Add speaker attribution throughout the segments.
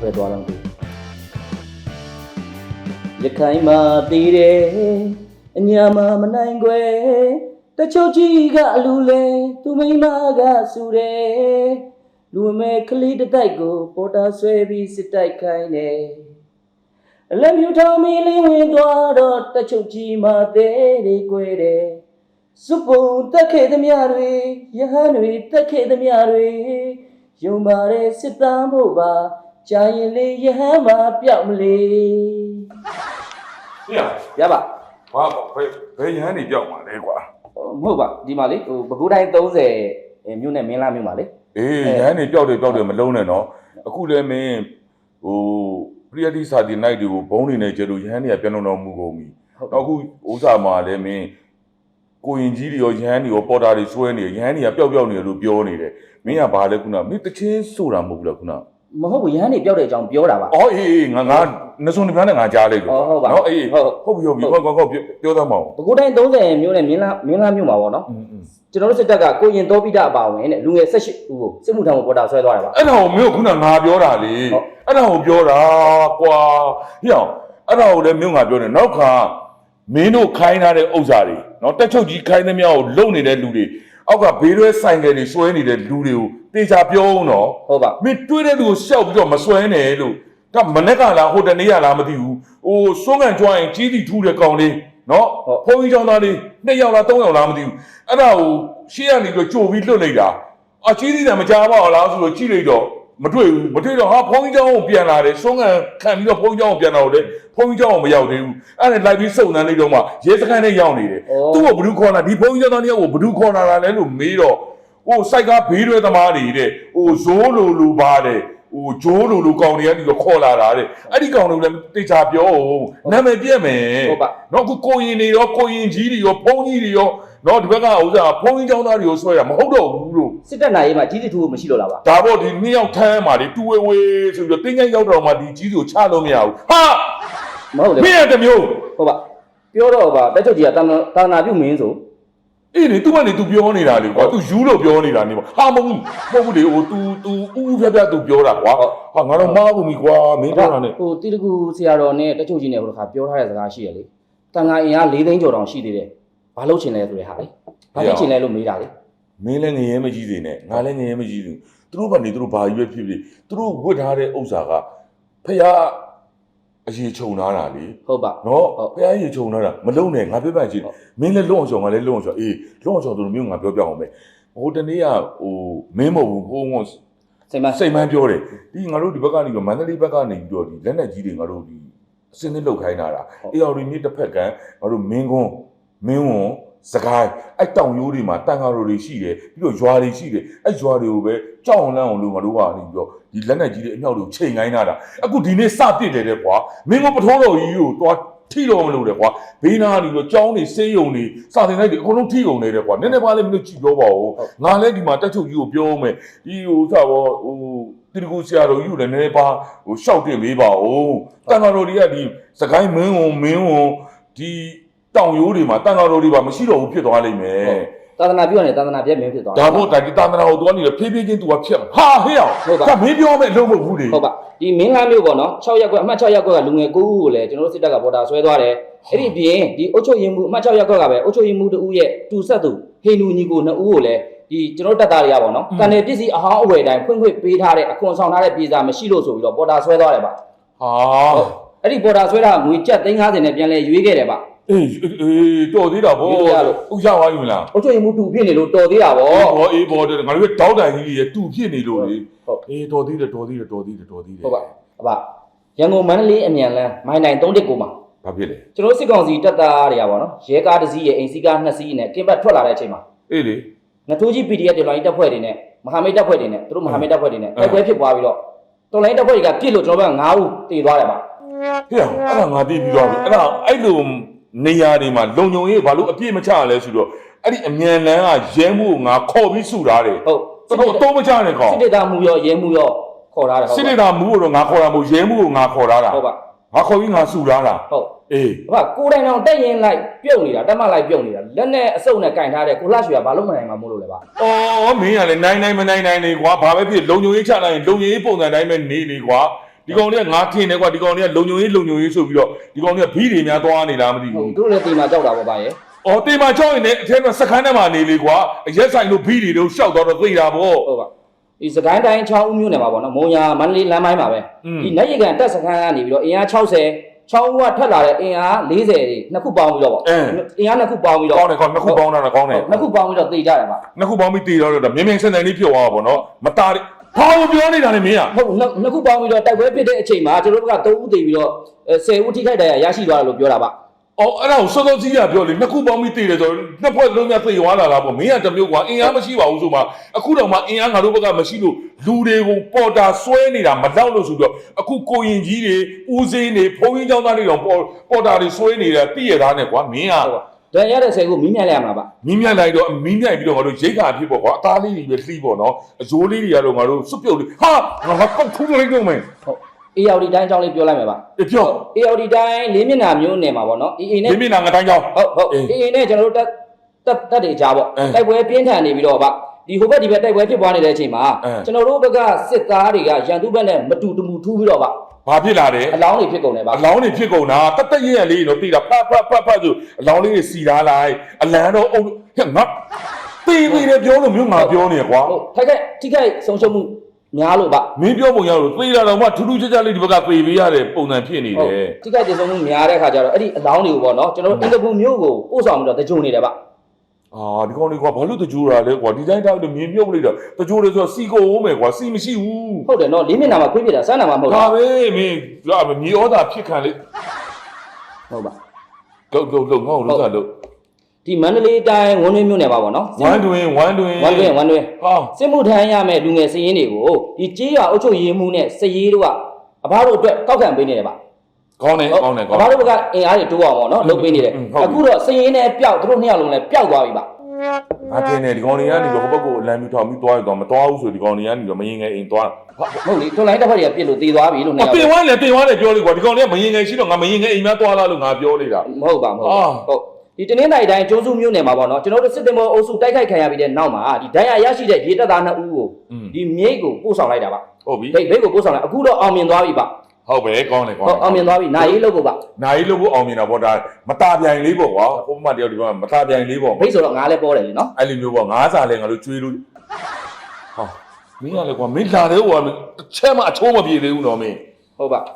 Speaker 1: ဘယ်သွားတော့ဒီရခိုင်မှာတည်တယ်အညာမှာမနိုင်ခွဲတချို့ကြီးကအလူလဲသူမိန်းမကဆူတယ်လူမဲကလေးတစ်တိုက်ကို ပေါ်တာဆွဲပြီးစစ်တိုက်ခိုင်းတယ်အလက်မြူထောင်မီလေးဝင်သွားတော့တချုပ်ကြီးမှသေးတွေကိုွယ်တယ်စုပုံတက်ခဲ့သမျှတွေယဟန်တွေတက်ခဲ့သမျှတွေယုံပါတဲ့စစ်တမ်းဖို့ပါ ကြာရင်လေးယဟန်မှာပြောက်မလေး
Speaker 2: ဟေ့ရ
Speaker 1: ရပါ
Speaker 2: ဘာဘယ်ဘယ်ရဟန်းနေပြောက်မှာလဲကွာ
Speaker 1: ဟိုမဟုတ်ပါဒီမှာလေဟိုဘကူတိုင်း30မြို့နဲ့မင်းလာမြို့မှာလေ
Speaker 2: အေးရဟန်းနေပြောက်တယ်ပြောက်တယ်မလုံးနဲ့နော်အခုလည်းမင်းဟိုပရိယတိစာတိနိုင်တွေကိုဘုံနေနေကြလို့ရဟန်းတွေကပြန်လုံတော်မူကုန်ပြီ
Speaker 1: ဟုတ်
Speaker 2: တော့အခုဥစ္စာမှာလည်းမင်းကိုရင်ကြီးတွေရောရဟန်းတွေရောပေါ်တာတွေဆွဲနေရရဟန်းတွေကပျောက်ပျောက်နေတယ်လို့ပြောနေတယ်မင်းကဘာလဲခုနမင်းတချင်းဆိုတာမဟုတ်ဘူးလားခုန
Speaker 1: မဟုတ်ဘူးယဟန်နေပြောက်တဲ့အကြောင်းပြောတာပါ
Speaker 2: အော်အေးအေးငါငါနှစုံတစ်ပြားနဲ့ငါကြားလိုက်လို့
Speaker 1: အော်ဟုတ်ပါ
Speaker 2: နော်အေး
Speaker 1: ဟုတ်
Speaker 2: ဟုတ်ပြီဟုတ်ပြီကောကောကောပြောသားမအောင်
Speaker 1: ဘကူတိုင်း30မြို့နဲ့မင်းလာမင်းလာမြို့မှာပေါ့နော်
Speaker 2: อืมอืม
Speaker 1: ကျွန်တော်တို့စစ်တပ်ကကိုရင်တော်ပိတအပါဝင်တဲ့လူငယ်18ဦးကိုစစ်မှုထမ်းဖို့ပေါ်တာဆွဲသွားတယ်ပါ
Speaker 2: အဲ့ဒါကိုမင်းကခုနငါပြောတာလေ
Speaker 1: ဟုတ်
Speaker 2: အဲ့ဒါကိုပြောတာကွာဟိအောင်အဲ့ဒါကိုလည်းမင်းကပြောတယ်နောက်ခါမင်းတို့ခိုင်းထားတဲ့ဥစ္စာတွေနော်တက်ချုပ်ကြီးခိုင်းသမျှကိုလုံနေတဲ့လူတွေ အောက်ကဘေးရွဲဆိုင်ကယ်တွေဆွဲနေတဲ့လူတွေကိုတေချာပြောအောင်နော်
Speaker 1: ဟုတ်ပါ
Speaker 2: မင်းတွေးတဲ့လူကိုရှောက်ပြီးတော့မဆွဲနဲ့လို့ဒါမနေ့ကလားဟိုတနေ့ကလားမသိဘူးဟိုစွန့်ကန်ကြွားရင်ကြီးစီထူးတဲ့ကောင်လေးနော်ဖုန်းကြီးချောင်းသားလေးနှစ်ယောက်လားသုံးယောက်လားမသိဘူးအဲ့ဒါကိုရှေ့ကနေပြီးတော့ကြိုပြီးလွတ်လိုက်တာအကြီးစီတံမကြားပါဘူးလားဆိုတော့ကြည့်လိုက်တော့ မတွေ့ဘူးမတွေ့တော့ဟာဖုန်းကြီးချောင်းကိုပြန်လာတယ်စွန့်ကန်ခံပြီးတော့ဖုန်းကြီးချောင်းကိုပြန်လာတော့လေဖုန်းကြီးချောင်းကိုမရောက်သေးဘူးအဲ့ဒါလိုက်ပြီးစုံစမ်းလိုက်တော့မှရဲစခန်းနဲ့ရောက်နေတယ်သူ့ကိုဘယ်သူခေါ်လာဒီဖုန်းကြီးချောင်းသားတယောက်ကိုဘယ်သူခေါ်လာတာလဲလို့မေးတော့ဟိုစိုက်ကားဘေးရွယ်သမားတွေတဲ့ဟိုဇိုးလိုလိုပါတဲ့ဟိုဂျိုးလိုလိုကောင်တွေကနေတော့ခေါ်လာတာတဲ့အဲ့ဒီကောင်တွေလည်းတေချာပြောအောင်နာမည်ပြက်မယ်
Speaker 1: ဟုတ်ပါ
Speaker 2: နော်အခုကိုရင်တွေရောကိုရင်ကြီးတွေရောဖုန်းကြီးတွေရော နော်ဒီဘက်ကဥစ္စာဖုန်းကြီးចောင်းသားတွေကိုဆွဲရမဟုတ်တော့ဘူးလို့
Speaker 1: စစ်တပ်နိုင်ရေးမှာကြီးစစ်ထူးမရှိလို့လားပါ
Speaker 2: ဒါပေါ့ဒီနှစ်ယောက်ထမ်းมาဒီတူဝေဝေဆိုပြီးတော့တင်းကျန်းရောက်တော့မှဒီကြီးကိုချလို့မရဘူးဟာ
Speaker 1: မဟုတ်လေ
Speaker 2: မင်းရတစ်မျိုး
Speaker 1: ဟုတ်ပါပြောတော့ပါတက်ချုပ်ကြီးကတာတာနာပြုမင်းဆို
Speaker 2: အေးလေ तू ကနေ तू ပြောနေတာလေကွာ तू ယူလို့ပြောနေတာနေပေါ့ဟာမဟုတ်ဘူးမဟုတ်ဘူးလေဟို तू तू ဥဥပြပြ तू ပြောတာကွာဟာငါတော့မားကုန်ပြီကွာမင်းပြောတာနဲ့
Speaker 1: ဟိုတီတကူဆရာတော်နဲ့တက်ချုပ်ကြီးနဲ့ဟိုတစ်ခါပြောထားတဲ့စကားရှိရလေတန်ခါအင်အား၄သိန်းကျော်တောင်ရှိသေးတယ် ဘာလို့ချင်လဲဆိုတဲ့ဟာလေဘာလို့ချင်လဲလို့မေးတာလေ
Speaker 2: မင်းလည်းငရဲမကြီးသေးနဲ့ငါလည်းငရဲမကြီးဘူးသူတို့ကနေသူတို့ဘာကြီးပဲဖြစ်ဖြစ်သူတို့ဝတ်ထားတဲ့ဥစ္စာကဖះအရေးခြုံထားတာလေ
Speaker 1: ဟုတ်ပါ
Speaker 2: နော်
Speaker 1: ဟုတ်
Speaker 2: ဖះအရေးခြုံထားတာမလုံနဲ့ငါပြပကြည့်
Speaker 1: ဟုတ်
Speaker 2: မင်းလည်းလုံအောင်ချောင်ငါလည်းလုံအောင်ချောင်အေးလုံအောင်ချောင်သူတို့မျိုးငါပြောပြအောင်မယ်ဟိုတနေ့ကဟိုမင်းမဟုတ်ဘူးဟိုဟို
Speaker 1: စိတ်မ
Speaker 2: စိတ်မှန်းပြောတယ်ဒီငါတို့ဒီဘက်ကနေပြီးတော့မန္တလေးဘက်ကနေပြီးတော့ဒီလက်နက်ကြီးတွေငါတို့ဒီအစင်းနဲ့လုတ်ခိုင်းတာတာအေးအော်ဒီမြစ်တစ်ဖက်ကငါတို့မင်းကွန်း မင်းဝန်စကိုင်းအဲ့တောင်ရိုးတွေမှာတန်ဃာတော်တွေရှိတယ်ပြီးတော့ရွာတွေရှိတယ်အဲ့ရွာတွေကိုပဲကြောက်အောင်လန့်အောင်လို့ငါတို့ကနေပြီးတော့ဒီလက်နက်ကြီးတွေအမြောက်တွေကိုချိန်ခိုင်းတာတာအခုဒီနေ့စပစ်တယ်တဲ့ကွာမင်းကပထိုးတော်ကြီးကိုတွားထိတော်မလို့တဲ့ကွာဘေးနာကနေပြီးတော့ကြောင်းတွေစေးရုံတွေစာတင်လိုက်တွေအကုန်လုံးထိကုန်နေတဲ့ကွာနည်းနည်းပါးလေးမင်းတို့ကြည့်ပြောပါဦးငါလည်းဒီမှာတက်ချုပ်ကြီးကိုပြောမယ်ဒီဟိုသာဘောဟိုတိရကူဆရာတော်ကြီးကိုလည်းနည်းနည်းပါဟိုရှောက်တင်ပေးပါဦးတန်ဃာတော်တွေကဒီစကိုင်းမင်းဝန်မင်းဝန်ဒီ တောင်ရိုးတွေမှာတန်ဃာတော်တွေပါမရှိတော့ဘူးဖြစ်သွားလိမ့်မယ်
Speaker 1: သာသနာပြုရတယ်သာသနာပြည့်မင်းဖြစ်သွား
Speaker 2: ဒါမို့ဒါဒီတန်ဃာတော်တော်ကနေဖြည်းဖြည်းချင်းသူကဖြစ်ဟာဟေ့အောင်
Speaker 1: ဟုတ်ပါ
Speaker 2: ဒါမင်းပြောမယ်အလုံးမဟုတ်ဘူးလေ
Speaker 1: ဟုတ်ပါဒီမင်းလာမျိုးပေါ့နော်6ရက်ကွက်အမှတ်6ရက်ကွက်ကလူငယ်9ဦးကိုလည်းကျွန်တော်တို့စစ်တပ်ကပေါ်တာဆွဲသွားတယ်အဲ့ဒီပြင်ဒီအုတ်ချုပ်ရင်မှုအမှတ်6ရက်ကွက်ကပဲအုတ်ချုပ်ရင်မှုတဦးရဲ့တူဆက်သူဟိန္ဒူညီကို2ဦးကိုလည်းဒီကျွန်တော်တို့တပ်သားတွေကပေါ့နော်တန်တယ်ပစ္စည်းအဟောင်းအဝယ်တိုင်းဖွင့်ခွင့်ပေးထားတဲ့အခွန်ဆောင်ထားတဲ့ပြည်စာမရှိလို့ဆိုပြီးတော့ပေါ်တာဆွဲသွားတယ်ပါ
Speaker 2: ဟာ
Speaker 1: အဲ့ဒီပေါ်တာဆွဲတာငွေကျပ်350နဲ့ပြန်လဲရွေးခဲ့တယ်ပါ
Speaker 2: အေးအေးတော်သေးတာဗော
Speaker 1: ဒီလိုရလို့
Speaker 2: ဥရသွားပြီမလား
Speaker 1: အုတ်ချုပ်ရင်မှုတူဖြစ်နေလို့တော်သေးတာဗော
Speaker 2: ဟောအေးဗောငါတို့ကတောက်တိုင်ကြီးတွေတူဖြစ်နေလို့လေ
Speaker 1: ဟုတ်
Speaker 2: အေးတော်သေးတယ်တော်သေးတယ်တော်သေးတယ်တော်သေးတယ်
Speaker 1: ဟုတ်ပါအပါရန်ကုန်မန္တလေးအမြန်လမ်းမိုင်းတိုင်း3တစ်ကိုမှာ
Speaker 2: ဘာဖြစ်လဲ
Speaker 1: ကျွန်တော်တို့စစ်ကောင်စီတပ်သားတွေကပေါ့နော်ရဲကားတစ်စီးရဲ့အိမ်စီးကားနှစ်စီးနဲ့ကင်းဘတ်ထွက်လာတဲ့အချိန်မှာ
Speaker 2: အေးလေ
Speaker 1: ငထိုးကြီး PDF တော်လိုင်းတပ်ဖွဲ့တွေနဲ့မဟာမိတ်တပ်ဖွဲ့တွေနဲ့သူတို့မဟာမိတ်တပ်ဖွဲ့တွေနဲ့တိုက်ပွဲဖြစ်ပွားပြီးတော့တော်လိုင်းတပ်ဖွဲ့တွေကပြစ်လို့ကျွန်တော်တို့က9ဦးတည်သွားတယ်ပါ
Speaker 2: ဟေ့အောင်အဲ့ဒါငါသိပြီးသွားပြီအဲ့ဒါအဲ့လို နေရာတွေမှာလုံုံရေးဘာလို့အပြည့်မချရလဲဆိုတော့အဲ့ဒီအမြန်လန်းကရဲမှုကိုငါခေါ်ပြီးစုထားတယ်
Speaker 1: ဟုတ်
Speaker 2: တော်တော်တော့မချနဲ့ကောင်
Speaker 1: စစ်တေတာမူရောရဲမှုရောခေါ်ထားတယ်ဟုတ်
Speaker 2: စစ်ဒေတာမူကိုတော့ငါခေါ်တာမဟုတ်ရဲမှုကိုငါခေါ်ထားတာ
Speaker 1: ဟုတ်ပါ
Speaker 2: ငါခေါ်ပြီးငါစုထားတာ
Speaker 1: ဟုတ်
Speaker 2: အေး
Speaker 1: ဟုတ်ပါကိုယ်တိုင်တော့တက်ရင်လိုက်ပြုတ်နေတာတက်မလိုက်ပြုတ်နေတာလက်နဲ့အစုပ်နဲ့ကင်ထားတဲ့ကိုလှရွှေကဘာလို့မနိုင်မှာမို့လို့လဲပါ
Speaker 2: အော်မင်းကလည်းနိုင်နိုင်မနိုင်နိုင်နေကွာဘာပဲဖြစ်လုံုံရေးချလိုက်ရင်လုံုံရေးပုံစံတိုင်းပဲနေနေကွာ ဒီဒီကောင်တွေကငါထင်တယ်ကွာဒီကောင်တွေကလုံညုံရေးလုံညုံရေးဆိုပြီးတော့ဒီကောင်တွေကဘီးတွေများသွားနေလားမသိ
Speaker 1: ဟုတ်
Speaker 2: ဘူး
Speaker 1: သူတို့လည်းတေမာကြောက်တာပေါ့ဗျာရဲ့
Speaker 2: အော်တေမာချောင်းရင်လည်းအထက်မှာစခန်းထဲမှာနေလေကွာအရက်ဆိုင်တို့ဘီးတွေတို့ရှောက်တော့တော့သိတာပေါ့
Speaker 1: ဟုတ်ပါဒီစကိုင်းတိုင်း6ဦးမြို့နယ်မှာပေါ့နော်မုံညာမန္တလေးလမ်းပိုင်းမှာပဲ
Speaker 2: อืม
Speaker 1: ဒီနိုင်ရကန်တက်စခန်းကနေပြီးတော့အင်အား60 6ဦးကထွက်လာတဲ့အင်အား40တွေနှစ်ခုပေါင်းပြီးတော့ပေါ့အင်အားနှစ်ခုပေါင်းပြီးတော့
Speaker 2: ကောင်းတယ်ကောင်းနှစ်ခုပေါင်းတာကောင်းတယ်
Speaker 1: နှစ်ခုပေါင်းပြီးတော့တေကြတယ်ဗျ
Speaker 2: နှစ်ခုပေါင်းပြီးတည်တော့တော့မြင်းမြင်းဆန်ဆန်လေးဖြစ်သွားတာပေါ့နော်မတား ဘာလို့ပြောနေတာလဲမင်းอ่ะ
Speaker 1: ဟုတ်နှစ်နှစ်ခုပေါင်းပြီးတော့တိုက်ပွဲဖြစ်တဲ့အချိန်မှာကျွန်တော်တို့က3ဦးတေပြီးတော့10ဦးထိခိုက်တရားရရှိသွားတယ်လို့ပြောတာပါ
Speaker 2: အော်အဲ့ဒါကိုစောစောကြီးကပြောလေနှစ်ခုပေါင်းပြီးတည်တယ်ဆိုတော့နှစ်ဖွဲ့လုံးများသိသွားလာတာပေါ့မင်းကတစ်မျိုးကွာအင်အားမရှိပါဘူးဆိုမှအခုတော့မှအင်အားငါတို့ဘက်ကမရှိလို့လူတွေကိုပေါ်တာဆွဲနေတာမတော့လို့ဆိုတော့အခုကိုရင်ကြီးတွေဦးစင်းတွေဖုန်းကြီးเจ้าသားတွေတော့ပေါ်ပေါ်တာတွေဆွဲနေတာတည်ရတာနဲ့ကွာမင်းက
Speaker 1: ဟုတ်ပါ ဒဏ်ရတဲ့10ဦးမီးမြတ်လိုက်ရမှာပါ
Speaker 2: မင်းမြတ်လိုက်တော့မင်းမြတ်ပြီးတော့ငါတို့ရိတ်ခါဖြစ်ပေါ့ကွာအသားလေးတွေပဲလှီးပေါ့နော်အကျိုးလေးတွေကတော့ငါတို့စွတ်ပြုတ်လေးဟာငါကောက်ထူးလိုက်တော့မယ်
Speaker 1: ဟုတ်အေယော်ဒီတိုင်းအကြောင်းလေးပြောလိုက်မယ်ပါ
Speaker 2: အပြော
Speaker 1: အေယော်ဒီတိုင်းလေးမျက်နှာမျိုးနယ်မှာပေါ့နော်အေအေနဲ့
Speaker 2: မင်းမင်းနာငါတိုင်းကြောင်း
Speaker 1: ဟုတ်ဟုတ်
Speaker 2: အေး
Speaker 1: အေအေနဲ့ကျွန်တော်တို့တက်တက်တက်တွေကြားပေါ့
Speaker 2: အဲ
Speaker 1: တိုက်ပွဲပြင်းထန်နေပြီးတော့ဗျဒီဟိုဘက်ဒီဘက်တိုက်ပွဲဖြစ်ပွားနေတဲ့အချိန်မှာ
Speaker 2: အဲ
Speaker 1: ကျွန်တော်တို့ဘက်ကစစ်သားတွေကရန်သူဘက်နဲ့မတူတမူထူးပြီးတော့ဗျ
Speaker 2: ဘာဖြစ်လာတယ်
Speaker 1: အလောင်းတွေဖြစ်ကုန်တယ်ဗျ
Speaker 2: အလောင်းတွေဖြစ်ကုန်တာတတ်တည့်ရလေးတော့တိတာဖတ်ဖတ်ဖတ်ဖတ်ဆိုအလောင်းလေးတွေစီထားလိုက်အလံတော့အုပ်ဟဲ့ငါတေးသေးတယ်ပြောလို့မျိုးငါပြောနေကွာ
Speaker 1: ဟုတ်ထိုက်ခိုက်ထိခိုက်ဆုံးရှုံးမှုများလို့ဗျ
Speaker 2: မင်းပြောပုံရလို့သေတာတော့မှထူးထူးခြားခြားလေးဒီဘက်ကသေပေးရတဲ့ပုံစံဖြစ်နေ
Speaker 1: ဟုတ်
Speaker 2: တယ်
Speaker 1: ထိခိုက်ဒေဆုံးမှုများတဲ့ခါကျတော့အဲ့ဒီအလောင်းတွေကိုပေါ့နော်ကျွန်တော်တို့အင်တပူမျိုးကိုပို့ဆောင်ပြီးတော့တကြုံနေတယ်ဗျ
Speaker 2: အာဒီကောင်လေးကွာဘာလို့တကြိုးတာလဲကွာဒီတိုင်းတောက်လို့မြင်ပြုတ်လိုက်တော့တကြိုးတယ်ဆိုတော့စီကိုဦးမယ်ကွာစီမရှိဘူး
Speaker 1: ဟုတ်တယ်နော်လေးမျက်နှာမှာခွေးပြတာစမ်းနာမှာမဟုတ်
Speaker 2: ဒါ
Speaker 1: ဘူး
Speaker 2: ပဲမင်းဒါမြေဩတာဖြစ်ခံလေ
Speaker 1: ဟုတ်ပါ
Speaker 2: လုတ်လုတ်လုတ်ငေါ့လုတ်တာလုတ်
Speaker 1: ဒီမန္တလေးတိုင်းဝန်းတွင်းမြို့နယ်မှာပေါ့နော်
Speaker 2: ဝမ်းတွင်ဝမ်းတွင်
Speaker 1: ဝန်းတွင်းဝန်းတွင်း
Speaker 2: ဟာ
Speaker 1: စစ်မှုထမ်းရမယ့်လူငယ်စည်ရင်းတွေကိုဒီကြေးရွာအုပ်ချုပ်ရေးမှုနဲ့စည်ရေးတို့ကအဘတို့အတွက်ကောက်ခံပေးနေတယ်ဗျ
Speaker 2: ကောင်းတယ်ကောင်းတယ်ကောင်းတယ်
Speaker 1: ဘာလို့ကအင်အားတွေတိုးအောင်ပေါ့နော်လုပ်ပေးနေတယ်အခုတော့စရင်နဲ့ပျောက်သူတို့နှစ်ယောက်လုံးလည်းပျောက်သွားပြီပါ
Speaker 2: ငါထင်တယ်ဒီကောင်တွေကနေတော့ဟိုဘက်ကိုလမ်းပြီးထောင်ပြီးသွားရတော့မသွားဘူးဆိုဒီကောင်တွေကနေတော့မရင်ငယ်အိမ်သွား
Speaker 1: ဟုတ်လေတွန်လိုင်းတစ်ဖက်တွေကပြစ်လို့သေသွားပြီလို့နှစ်ယောက်
Speaker 2: ပင်ဝိုင်းလည်းပင်ဝိုင်းလည်းပြောလို့ကွာဒီကောင်တွေကမရင်ငယ်ရှိတော့ငါမရင်ငယ်အိမ်မသွားလားလို့ငါပြောနေတာ
Speaker 1: မဟုတ်ပါမဟုတ်ဟုတ်ဒီတင်းင်းနိုင်တိုင်းကျိုးစုမြို့နယ်မှာပေါ့နော်ကျွန်တော်တို့စစ်တင်မောအုပ်စုတိုက်ခိုက်ခံရပြီးတဲ့နောက်မှာဒီဒဏ်ရာရရှိတဲ့ရေတပ်သားနှစ်ဦးကိုဒီမြိတ်ကိုပို့ဆောင်လိုက်တာပါ
Speaker 2: ဟုတ်ပြီ
Speaker 1: မြိတ်ကိုပို့ဆောင်လိုက်အခုတော့အောင်မြင်သွားပြီပါ
Speaker 2: ဟုတ်ပဲကောင်းတယ်ကောင်း
Speaker 1: ဟုတ်အောင်မြင်သွားပြီနာရီလို့ကိုပါ
Speaker 2: နိုင်လို့ကိုအောင်မြင်တာပေါ့ဒါမတာပြိုင်လေးပေါ့ကွာဟိုဘက်မှာတယောက်ဒီဘက်မှာမတာပြိုင်လေးပေါ့
Speaker 1: ဘိတ်ဆိုတော့ငါလည်းပေါ်တယ်လေနော်
Speaker 2: အဲ့လိုမျိုးပေါ့ငါးစာလဲငါတို့ကျွေးလို့ဟာမင်းကလည်းကွာမင်းလာတယ်ကွာတစ်ချက်မှအချိုးမပြေသေးဘူးနော်မင်း
Speaker 1: ဟုတ်ပါ
Speaker 2: ဟာ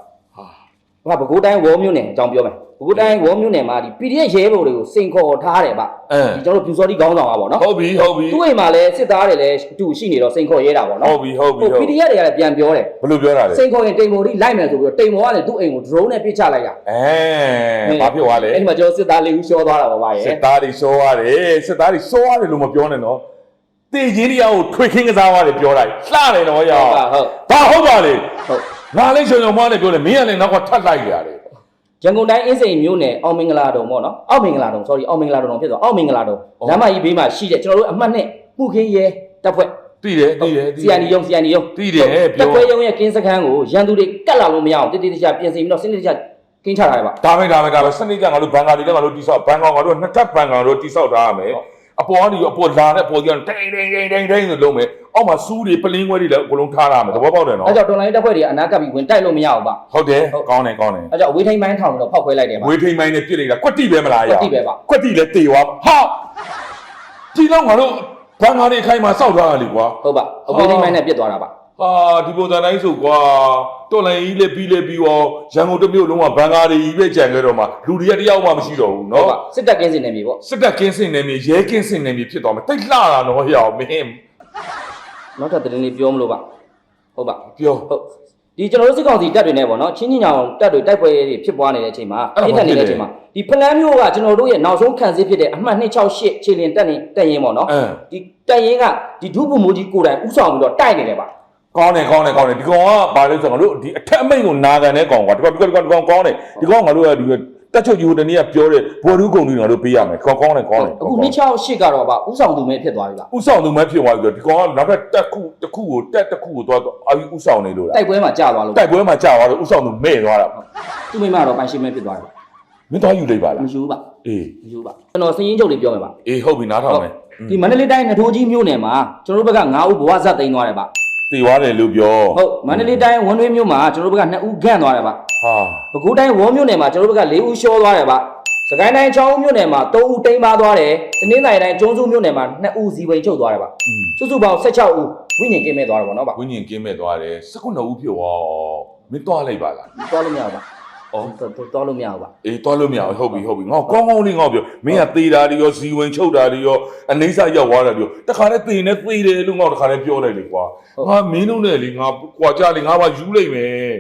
Speaker 1: ဟိုကပဲခူးတိုင်းဝေါ်မြို့နယ်အကြောင်းပြောမယ် ပဲခူးတိုင်းဝေါ်မြို့နယ်မှာဒီ PDF ရဲဘော်တွေကိုစိန်ခေါ်ထားတယ်ဗျ
Speaker 2: အဲ
Speaker 1: ဒီကျွန်တော်တို့ပြူစောတိခေါင်းဆောင်อ่ะပေါ့နော်
Speaker 2: ဟုတ်ပြီဟုတ်ပြီ
Speaker 1: သူ့အိမ်မှာလည်းစစ်သားတွေလည်းအတူရှိနေတော့စိန်ခေါ်ရဲတာပေါ့
Speaker 2: ဟု
Speaker 1: နော်
Speaker 2: တ်ပြီဟုတ်ပြီ
Speaker 1: ဟို
Speaker 2: ဟုတ်
Speaker 1: PDF တွေကလည်းပြန်ပြောတယ်
Speaker 2: ဘယ်လိုပြောတာလဲ
Speaker 1: စိန်ခေါ်ရင်တိမ်မော်ဒီလိုက်မယ်ဆိုပြီးတော့တိမ်မော်ကလည်းသူ့အိမ်ကို drone နဲ့ပစ်ချလိုက်တာ
Speaker 2: အဲဘာဖြစ်သွားလဲ
Speaker 1: အဲ့ဒီမှာကျွန်တော်စစ်သားလေးဦးရှောသွားတာပါဗျာ
Speaker 2: စစ်သားတွေရှောရတယ်စစ်သားတွေရှောရတယ်လို့မပြောနဲ့နော်တေချင်းတရားကိုထွေခင်းကစားရတယ်ပြောလိုက်လှတယ်နော်ရော
Speaker 1: ဟုတ်ပါဟုတ်
Speaker 2: ဘာဟုတ်ပါလေ
Speaker 1: ဟုတ်
Speaker 2: ငါလေးရှုံရှုံမွားနဲ့ပြောတယ်မင်းကလည်းနောက်ကထပ်လိုက်ရတယ်
Speaker 1: ရန်ကုန်တိုင်းအင်းစိန်မြို့နယ်အောင်မင်္ဂလာတုံပေါ့နော်အောက်မင်္ဂလာတုံ sorry အောက်မင်္ဂလာတုံဖြစ်သွားအောက်မင်္ဂလာတုံလမ်းမကြီးဘေးမှာရှိတဲ့ကျွန်တော်တို့အမှတ်နဲ့မှုခင်းရဲတပ်ဖွဲ့
Speaker 2: သိတယ်သိတယ်သိ
Speaker 1: စီယာနီယုံစီယာနီယုံ
Speaker 2: သိတယ်
Speaker 1: တ
Speaker 2: ပြော
Speaker 1: ခွဲယုံရဲ့ကင်းစခန်းကိုရန်သူတွေကတ်လာလို့မရအောင်တိတိကျကျပြင်ဆင်ပြီးတော့စနစ်တကျကင်းချထားရပါ
Speaker 2: ဒါပဲဒါပဲဒါပဲစနစ်ကငါတို့ဘန်ကာတွေလည်းငါတို့တိဆောက်ဘန်ကောင်ငါတို့နှစ်ထပ်ဘန်ကောင်တို့တိဆောက်ထားရမယ်
Speaker 1: ဟုတ်
Speaker 2: အပေါ်ကနေအပေါ်လာတဲ့အပေါ်ကြီးကတိန်တိန်တိန်တိန်တိန်ဆိုလုံးမယ်အောက်မှာစူးတွေပလင်းခွဲတွေလည်းအကုန်လုံးထားရမယ်သဘောပေါက်တယ်နော်
Speaker 1: အဲကြောင့်တော်လိုင်းတပ်ဖွဲ့တွေကအနာကပ်ပြီးဝင်တိုက်လို့မရအောင်ပါ
Speaker 2: ဟုတ်တယ်
Speaker 1: ဟုတ်
Speaker 2: ကောင်းတယ်ကောင်းတယ်
Speaker 1: အဲကြောင့်အဝေးထိန်ပိုင်းထောင်ပြီးတော့ဖောက်ခွဲလိုက်တယ်ပါ
Speaker 2: ဝေးထိန်မိုင်းနဲ့ပြစ်လိုက်တာကွက်တိပဲမလား
Speaker 1: ကွက်တိပဲပါ
Speaker 2: ကွက်တိလည်းတေသွားဟာဒီတော့ငါတို့ဘန်ကာတွေအခိုင်မှာစောက်ထားရလေကွာ
Speaker 1: ဟုတ်ပါအဝေးထိန်ပိုင်းနဲ့ပြစ်သွားတာပါ
Speaker 2: ဟာဒီပုံစံတိုင်းဆိုကွာတော်လိုင်းကြီးလည်းပြီးလည်းပြီးရောရန်ကုန်တစ်မြို့လုံးကဘန်ကာတွေကြီးပဲကြံခဲ့တော့မှလူတွေကတယောက်မှမရှိတော့ဘူး
Speaker 1: ဟုတ်
Speaker 2: နော်
Speaker 1: ပါစစ်တပ်ကင်းစင်နေပြီပေါ့
Speaker 2: စစ်တပ်ကင်းစင်နေမြေရဲကင်းစင်နေမြေဖြစ်သွားမယ်တိတ်လှတာနော်ဟျောမင်း
Speaker 1: နောက်ထပ်သတင်းလေးပြောမလို့ပါဟုတ်ပါ
Speaker 2: ပြော
Speaker 1: ဟုတ်ဒီကျွန်တော်တို့စစ်ကောင်စီတပ်တွေနဲ့ပေါ့နော်ချင်းချင်းညောင်တပ်တွေတိုက်ပွဲတွေဖြစ်ပွားနေတဲ့အချိန်မှာ
Speaker 2: အဲ့ဒါ
Speaker 1: ပြစ်တက်နေတဲ့အချိန်မှာဒီဖလန်းမျိုးကကျွန်တော်တို့ရဲ့နောက်ဆုံးခံစစ်ဖြစ်တဲ့အမှတ်268ခြေလင်တက်နေတက်ရင်ပေါ့နော်
Speaker 2: အင်း
Speaker 1: ဒီတက်ရင်ကဒီဒုဗိုလ်မှူးကြီးကိုယ်တိုင်ဥဆောင်ပြီးတော့တိုက်နေတယ်ပါ
Speaker 2: ကောင်းတယ်ကောင်းတယ်ကောင်းတယ်ဒီကောင်ကဘာလဲဆိုတော့ငါတို့ဒီအထက်အမိန့်ကိုနာခံတဲ့ကောင်ကွာဒီကောင်ဒီကောင်ဒီကောင်ကောင်းတယ်ဒီကောင်ငါတို့ကဒီတက်ချုပ်ကြီးဟိုတနေ့ကပြောတယ်ဘော်ဒူးကုံကြီးငါတို့ပေးရမယ်ကောင်းကောင်းတယ်ကောင်းတယ်
Speaker 1: အခု268ကတော့ပါဥဆောင်သူမဲဖြစ်သွားပြီပါ
Speaker 2: ဥဆောင်သူမဲ့ဖြစ်သွားပြီဆိုဒီကောင်ကနောက်ထပ်တက်ခုတစ်ခုကိုတက်တစ်ခုကိုသွားတော့အာယူဥဆောင်နေလို့လား
Speaker 1: တိုက်ပွဲမှာကြာသွားလို့
Speaker 2: တိုက်ပွဲမှာကြာသွားတော့ဥဆောင်သူမဲ့သွားတာ
Speaker 1: သူမိမတော့ပိုင်ရှင်မဲဖြစ်သွားတယ်
Speaker 2: မင်းသွားယူလိုက်ပါလား
Speaker 1: မရှိဘူးပါ
Speaker 2: အေး
Speaker 1: မရှိဘူးပါကျွန်တော်စည်ရင်းချုပ်လေးပြောမယ်ပါ
Speaker 2: အေးဟုတ်ပြီနားထောင်မယ်
Speaker 1: ဒီမန္တလေးတိုင်းနထိုးကြီးမြို့နယ်မှာကျွန်တော်တို့ဘက်က9ဦးဘဝဇက်သိမ်းသွားတယ် ပါ
Speaker 2: သေသွားတယ်လို့ပြော
Speaker 1: ဟုတ်မန္တလေးတိုင်းဝန်တွင်းမြို့မှာကျွန်တော်တို့ဘက်က2ဦးဂန့်သွားတယ်ဗျ
Speaker 2: ဟာ
Speaker 1: ပဲခူးတိုင်းဝေါ်မြို့နယ်မှာကျွန်တော်တို့ဘက်က4ဦးရှောသွားတယ်ဗျစကိုင်းတိုင်းချောင်းမြို့နယ်မှာ3ဦးတိမ်းပါသွားတယ်တနင်္သာရီတိုင်းကျွန်းစုမြို့နယ်မှာ2ဦးစီပိန်ချုပ်သွားတယ်ဗျ
Speaker 2: อืม
Speaker 1: စုစုပေါင်း16ဦးဝိညာဉ်ကင်းမဲ့သွားတယ်ဗောနော်ဗျ
Speaker 2: ဝိညာဉ်ကင်းမဲ့သွားတယ်19ဦးဖြစ်သွားမင်းသွားလိုက်ပါလား
Speaker 1: သွားလို့မရဘူး ဗျ
Speaker 2: အော်
Speaker 1: သွားလို့မရဘူးဗျ
Speaker 2: အေးသွားလို့မရဘူးဟုတ်ပြီဟုတ်ပြီငါကောင်းကောင်းလေးငါပြောမင်းကသေတာတွေရောဇီဝင်ချုပ်တာတွေရောအနေဆရောက်သွားတာတွေရောတခါနဲ့သေနေသေတယ်လို့ငါတခါနဲ့ပြောလိုက်လေကွာငါမင်းတို့နဲ့လေငါကွာကြလေငါပါယူလိုက်မယ်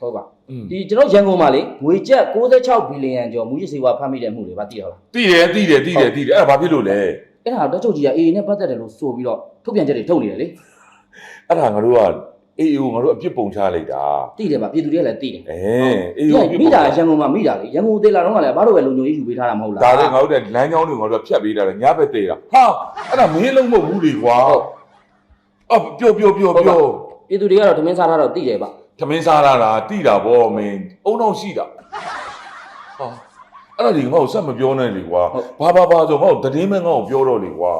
Speaker 1: ဟုတ်ပါ
Speaker 2: อืม
Speaker 1: ဒီကျွန်တော်ရန်ကုန်မှာလေငွေကျပ်66ဘီလီယံကျော်မူရစ်စေဝါဖမ်းမိတဲ့မှုတွေဗျသိရလား
Speaker 2: တိတယ်တိတယ်တိတယ်တိတယ်အဲ့ဒါဘာဖြစ်လို့လဲ
Speaker 1: အဲ့ဒါတော့ချုပ်ကြီးက AA နဲ့ပတ်သက်တယ်လို့ဆိုပြီးတော့ထုတ်ပြန်ချက်တွေထုတ်နေတယ်လေ
Speaker 2: အဲ့ဒါငါတို့က အေးအေးကိုငါတို့အပြစ်ပုံချလိုက်တာ
Speaker 1: သိတယ်ဗျပြည်သူတွေကလည်းသိတယ်
Speaker 2: အဲအေး
Speaker 1: ဒီ
Speaker 2: ကို
Speaker 1: ကမိတာရန်ကုန်မှာမိတာလေရန်ကုန်သေးလာတော့ကလည်းဘာလို့ပဲလုံခြုံရေးယူပေးထားတာမဟုတ်လား
Speaker 2: ဒါလည်းငါတို့တဲ့လမ်းကြောင်းတွေငါတို့ကဖြတ်ပေးတာလေညဘက်သေးတာဟာအဲ့ဒါမင်းလုံးမဟုတ်ဘူးလေကွာ
Speaker 1: ဟုတ်
Speaker 2: အော်ပြောပြောပြောပြော
Speaker 1: ပြည်သူတွေကတော့သမင်းစားထားတော့သိတယ်ဗျ
Speaker 2: သမင်းစားလာတာတိတာဗောမင်းအုံတော့ရှိတာဟာ အဲ့ဒါဒီငါ့ကိုစက်မပြောနဲ့လေကွာဘာဘာဘာဆိုငါ့ကိုတည်င်းမဲငါ့ကိုပြောတော့လေကွာ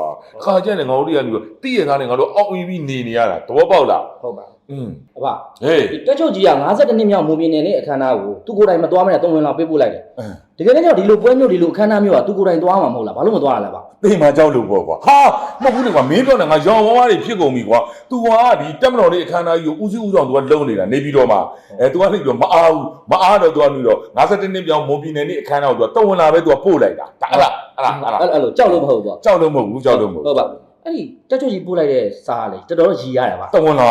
Speaker 2: ခါကျက်နေငါတို့တွေကလူတိရသားနဲ့ငါတို့အောက်အီးပြီးနေနေရတာသဘောပေါက်လား
Speaker 1: ဟုတ်ပါ
Speaker 2: อืม
Speaker 1: အဖ
Speaker 2: ဟေး
Speaker 1: ဒီတက်ချုပ်ကြီးက52နှစ်မြောက်မွန်ပြည်နယ်နဲ့အခမ်းအနားကိုသူကိုယ်တိုင်မသွားမနဲ့တုံးဝင်လောက်ပေးပို့လိုက်တယ်
Speaker 2: အင်း
Speaker 1: တကယ်လည်းကြောင့်ဒီလိုပွဲမျိုးဒီလိုအခမ်းအနားမျိုးကသူကိုယ်တိုင်သွားမှာမဟုတ်လားဘာလို့မသွားရလဲဗျ
Speaker 2: သိမှကြောက်လို့ပေါ့ကွာဟာမဟုတ်ဘူးလေကွာမင်းပြောနေငါရောင်ဝါးဝါးတွေဖြစ်ကုန်ပြီကွာ तू ကဒီတက်မတော်လေးအခမ်းအနားကြီးကိုဦးစီးဦးဆောင် तू ကလုံနေတာနေပြီးတော့မှအဲ तू ကနေပြီးတော့မအားဘူးမအားတော့ तू ကနေတော့52နှစ်ပြောင်းမွန်ပြည်နယ်နေ့အခမ်းအနားကို तू တုံဝင်လာပဲ तू ပို့လိုက်တာဒါအဲ့လားအဲ့လားအဲ့လား
Speaker 1: အဲ့လိုကြောက်လို့မဟုတ်ဘူးပေါ့
Speaker 2: ကြောက်လို့မဟုတ်ဘူးကြောက်လို့မဟုတ်
Speaker 1: ဟုတ်ပါအဲ့ဒီတက်ချုပ်ကြီးပို့လိုက်တဲ့စားလေတော်တော်ရည်ရတယ်ဗျ
Speaker 2: တုံဝင်လာ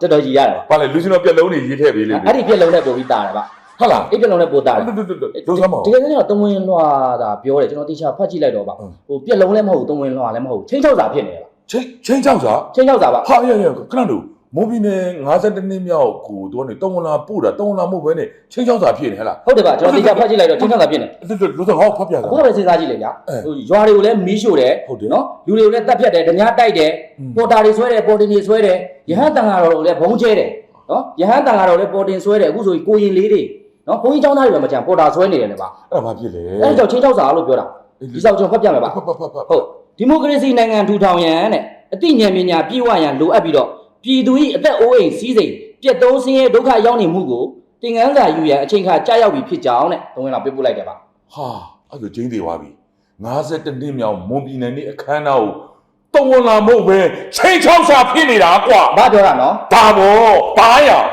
Speaker 2: က
Speaker 1: တော်တော်ရည်ရတယ်ဗျ
Speaker 2: ဘာလဲလူရှင်တော်ပြက်လုံးတွေရေးထည့်ပေးလေ
Speaker 1: အဲ့ဒီပြက်လုံးနဲ့ပို့ပြီးတာတယ်ဗျ
Speaker 2: ဟုတ်လား
Speaker 1: အဲ့ပြက်လုံးနဲ့ပို့တာတယ်
Speaker 2: တူတူတူလုံးစမ်းမအောင်
Speaker 1: တကယ်တမ်းကျတော့တမွင်လွှာတာပြောတယ်ကျွန်တော်တိကျဖတ်ကြည့်လိုက်တော့ဗျ
Speaker 2: ဟုတ်
Speaker 1: ဟိုပြက်လုံးလည်းမဟုတ်ဘူးတမွင်လွှာလည်းမဟုတ်ဘူးချင်းချောက်စာဖြစ်နေတယ်ဗျ
Speaker 2: ချင်းချင်းချောက်စား
Speaker 1: ချင်းချောက်စာဗျ
Speaker 2: ဟာရရခဏတို့မွန်ပြည်နယ်52နှစ်မြောက်ကို तू ကနေတုံဝင်လာပို့တာတုံဝင်လာမဟုတ်ဘဲနဲ့ချင်းချောက်စားဖြစ်နေဟဲ့လား
Speaker 1: ဟုတ်တယ်ဗျကျွန်တော်တိကျဖတ်ကြည့်လိုက်တော့ချင်းချောက်စာဖြစ်နေ
Speaker 2: တူတူလူတော်ဟောဖတ်ပြတာ
Speaker 1: အခုတော့ပဲစဉ်းစားကြည့်လေဗျာ
Speaker 2: အဲ
Speaker 1: ဟိုရွာတွေကိုလည်းမီးရှို့တယ်
Speaker 2: ဟုတ်တယ်
Speaker 1: နော်လူတွေကိုလည်းတပ်ဖြတ်တယ်ဓမြတိုက်တယ်
Speaker 2: อืม
Speaker 1: ပေါ်တာတွေဆွဲတယ်ပေါ်တင်တွေဆွဲတယ်ရဟန်းတန်ဃာတော်တွေလည်းဘုံကျဲတယ်နော်ရဟန်းတန်ဃာတော်လည်းပေါ်တင်ဆွဲတယ်အခုဆိုရင်ကိုရင်လေးတွေ နော်ဘုန်းကြီးကျောင်းသားတွေပဲမကြံပေါ်တာဆွဲနေတယ်လေဗျ
Speaker 2: အဲ့ဒါဘာဖြစ်လဲ
Speaker 1: အဲ့ဒါကြောင့်ချင်းချောက်စာလို့ပြောတာဒီစာကိုကျွန်တော်ဖတ်ပြမယ်ဗျ
Speaker 2: ဖတ်ဖတ်ဖတ်ဖတ်
Speaker 1: ဟုတ်ဒီမိုကရေစီနိုင်ငံထူထောင်ရန်တဲ့အသိဉာဏ်ပညာပြည့်ဝရန်လိုအပ်ပြီးတော့ပြည်သူ၏အသက်အိုးအိမ်စီးစိမ်ပြက်သုံးဆင်းရဲဒုက္ခရောက်နေမှုကိုသင်ခန်းစာယူရန်အချိန်ခါကြာရောက်ပြီဖြစ်ကြောင်းတဲ့သုံးဝင်လာပေးပို့လိုက်တယ်ဗျ
Speaker 2: ဟာအဲ့ဒါကျင်းသေးသွားပြီ52နှစ်မြောက်မွန်ပြည်နယ်နေ့အခမ်းအနားကိုတုံဝင်လာမဟုတ်ပဲချင်းချောက်စာဖြစ်နေတာကွာ
Speaker 1: ဘာပြောတာနော်
Speaker 2: ဒါဘောဘာရအောင်